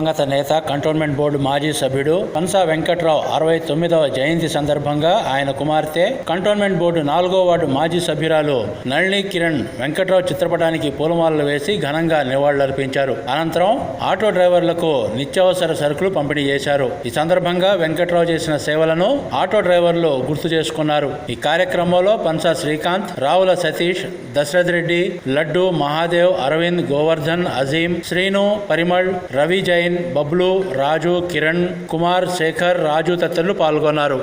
దివంగత నేత cantonment board మాజీ సభ్యుడు కన్సా వెంకట్రావు అరవై తొమ్మిదవ జయంతి సందర్భంగా ఆయన కుమార్తె కంటోన్మెంట్ బోర్డు నాలుగో వార్డు మాజీ సభ్యురాలు నళిని కిరణ్ వెంకట్రావు చిత్రపటానికి పూలమాలలు వేసి ఘనంగా నివాళులర్పించారు. అనంతరం ఆటో డ్రైవర్లకు నిత్యావసర సరుకులు పంపిణీ చేశారు. ఈ సందర్భంగా వెంకట్రావు చేసిన సేవలను ఆటో డ్రైవర్లు గుర్తు చేసుకున్నారు. ఈ కార్యక్రమంలో పన్సా శ్రీకాంత్ రావుల సతీష్ దశరథ్ రెడ్డి లడ్డు మహాదేవ్ అరవింద్ గోవర్ధన్ అజీం శ్రీను పరిమళ్ రవి జైన్ బబ్లు రాజు కిరణ్ కుమార్ శేఖర్ రాజు తదితరులు పాల్గొన్నారు.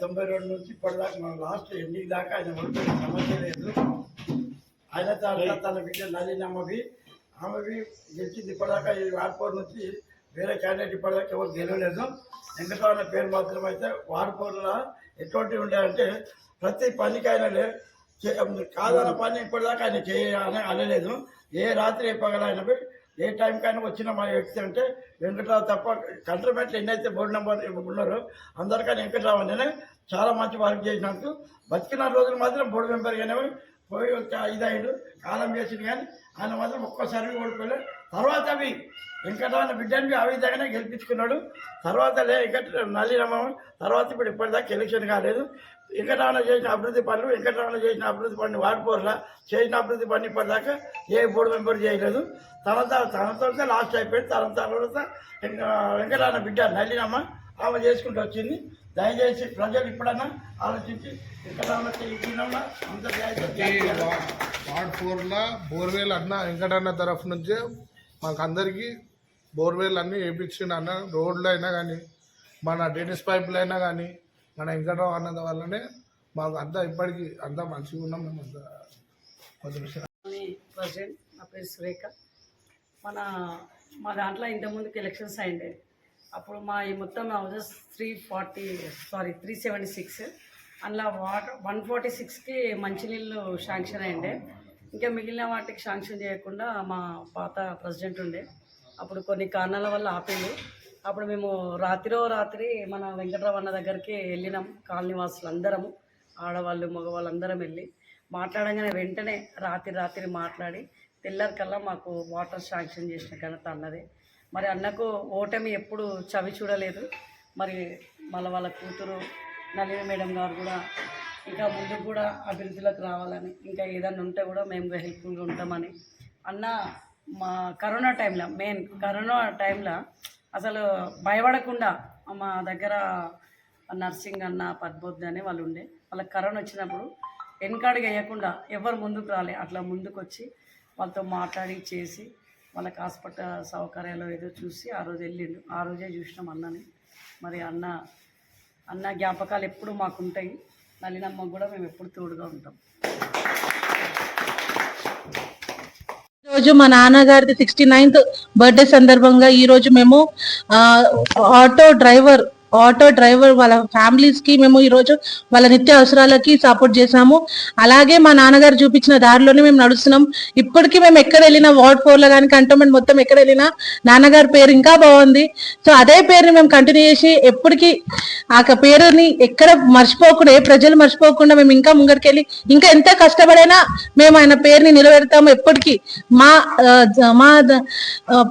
తొంభై రెండు నుంచి ఇప్పటిదాకా మన లాస్ట్ ఎన్నిక దాకా ఆయన ఓడిపోయిన సమస్య లేదు ఆయన తర్వాత తన బిడ్డ నలినమ్మవి ఆమెవి గెలిచింది ఇప్పటిదాకా ఈ వార్పూర్ నుంచి వేరే క్యాండిడేట్ ఇప్పటిదాకా ఎవరు గెలవలేదు. వెంకటరమణ పేరు మాత్రం అయితే వార్పూర్లో ఎటువంటి ఉండాలంటే ప్రతి పనికి ఆయన లే- కాదన్న పని ఇప్పటిదాకా ఆయన చేయాలని అనలేదు. ఏ రాత్రి ఏ పగల ఆయన పోయి ఏ టైంకైనా వచ్చిన మా వ్యక్తి అంటే వెంకటరావు తప్ప కంట్రమెంట్లు ఎన్నైతే బోర్డు నెంబర్ ఉన్నారో అందరికైనా వెంకటరావు అనే చాలా మంచి వర్క్ చేసినందుకు బతికిన రోజులు మాత్రం బోర్డు మెంబర్ కానీ పోయి ఒక ఐదు కాలం చేసింది కానీ ఆయన మాత్రం ఒక్కసారి ఓడిపోయలేదు తర్వాత అవి వెంకటరావు బిడ్డని ఆ విధంగానే గెలిపించుకున్నాడు. తర్వాత లే వెంకట నల్లిరమ్మ తర్వాత ఇప్పుడు ఇప్పటిదాకా ఎలక్షన్ కాలేదు. వెంకటరమణ చేసిన అభివృద్ధి పనులు వెంకటరమణ చేసిన అభివృద్ధి పనులు వాడిపోర్లా చేసిన అభివృద్ధి పని ఇప్పటిదాకా ఏ బోర్డు మెంబర్ చేయలేదు. తన తన తర్వాత లాస్ట్ అయిపోయింది. తన తర్వాత వెంకటరమణ బిడ్డ నల్లినమ్మ ఆమె చేసుకుంటూ వచ్చింది. దయచేసి ప్రజలు ఇప్పుడన్నా ఆలోచించి వెంకటరమణ వార్డ్ ఫోర్లో బోర్వెల్ అన్న వెంకటన్న తరఫు నుంచే మాకు అందరికీ బోర్వెల్ అన్నీ వేయించిండు అన్న రోడ్లు అయినా కానీ మన డెనిస్ పైపులు అయినా కానీ మన వెంకటరావు అన్నది వల్లనే మాకు అంతా ఇప్పటికీ అంతా మంచిగా ఉన్నాం మేము అంతా కొంచెం ప్రెసిడెంట్ నా పేరు సురేఖ మన మా దాంట్లో ఇంతకుముందుకు ఎలక్షన్స్ అయిండే అప్పుడు మా ఈ మొత్తం houses three forty sorry three seventy six అందులో వాటర్ వన్ ఫార్టీ సిక్స్కి మంచినీళ్ళు శాంక్షన్ అయ్యిండే. ఇంకా మిగిలిన వాటికి శాంక్షన్ చేయకుండా మా పాత ప్రెసిడెంట్ ఉండే. అప్పుడు కొన్ని కారణాల వల్ల ఆపిండు అప్పుడు మేము రాత్రిలో రాత్రి మన వెంకటరావు అన్న దగ్గరికి వెళ్ళినాం కాలనీవాసులు అందరము ఆడవాళ్ళు మగవాళ్ళు అందరం వెళ్ళి. మాట్లాడంగానే వెంటనే రాత్రి రాత్రి మాట్లాడి తెల్లారికల్లా మాకు వాటర్ శాంక్షన్ చేసిన ఘనత అన్నదే. మరి అన్నకు ఓటమి ఎప్పుడు చవి చూడలేదు. మరి మళ్ళీ వాళ్ళ కూతురు నళిని మేడం గారు కూడా ఇంకా ముందుకు కూడా అభివృద్ధిలోకి రావాలని ఇంకా ఏదన్నా ఉంటే కూడా మేము హెల్ప్ఫుల్గా ఉంటామని. అన్న మా కరోనా టైంలో మెయిన్ కరోనా టైంలో అసలు భయపడకుండా మా దగ్గర నర్సింగ్ అన్న పద్మోద్ అని వాళ్ళు ఉండే. వాళ్ళకి కరోనా వచ్చినప్పుడు వెనకాడికి వేయకుండా ఎవరు ముందుకు రాలే. అట్లా ముందుకు వచ్చి వాళ్ళతో మాట్లాడి చేసి వాళ్ళకి హాస్పిటల్ సౌకర్యాలు ఏదో చూసి ఆ రోజు వెళ్ళిండు. ఆ రోజే చూసినాం అన్నని. మరి అన్న అన్న జ్ఞాపకాలు ఎప్పుడు మాకు ఉంటాయి నలినమ్మకు కూడా మేము ఎప్పుడు తోడుగా ఉంటాం. రోజు మా నాన్నగారిది సిక్స్టీ నైన్త్ బర్త్డే సందర్భంగా ఈ రోజు మేము ఆ, ఆటో డ్రైవర్ ఆటో డ్రైవర్ వాళ్ళ ఫ్యామిలీస్కి మేము ఈ రోజు వాళ్ళ నిత్య అవసరాలకి సపోర్ట్ చేసాము అలాగే మా నాన్నగారు చూపించిన దారిలోనే మేము నడుస్తున్నాం. ఇప్పటికీ మేము ఎక్కడ వెళ్ళినా వార్డ్ ఫోర్లో కానీ కంటోన్మెంట్ మొత్తం ఎక్కడ వెళ్ళినా నాన్నగారి పేరు ఇంకా బాగుంది. సో అదే పేరుని మేము కంటిన్యూ చేసి ఎప్పటికీ ఆ పేరుని ఎక్కడ మర్చిపోకుండా ఏ ప్రజలు మర్చిపోకుండా మేము ఇంకా ముంగడికెళ్ళి ఇంకా ఎంత కష్టపడైనా మేము ఆయన పేరుని నిలబెడతాము. ఎప్పటికీ మా మా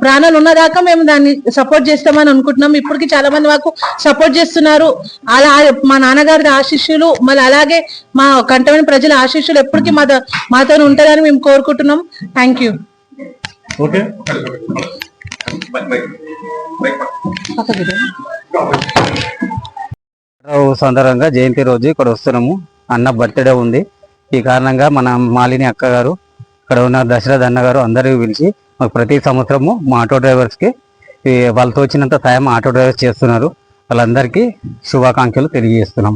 ప్రాణాలు ఉన్నదాకా మేము దాన్ని సపోర్ట్ చేస్తామని అనుకుంటున్నాం. ఇప్పటికి చాలా మంది మాకు సపోర్ట్ చేస్తున్నారు. అలా మా నాన్నగారి ఆశీస్సులు మళ్ళీ అలాగే మా కంటమైన ప్రజల ఆశీస్సులు ఎప్పటికీ మా మాతో ఉంటుందని మేము కోరుకుంటున్నాం. థ్యాంక్ యూ సందర్భంగా జయంతి రోజు ఇక్కడ వస్తున్నాము. అన్న బర్త్డే ఉంది. ఈ కారణంగా మన మాలిని అక్క గారు ఇక్కడ ఉన్న దశరథ్ అన్న గారు అందరికీ పిలిచి మాకు ప్రతి సంవత్సరము మా ఆటో డ్రైవర్స్కి ఈ వాళ్ళతో వచ్చినంత సాయం ఆటో డ్రైవర్స్ చేస్తున్నారు. వాళ్ళందరికీ శుభాకాంక్షలు తెలియజేస్తున్నాం.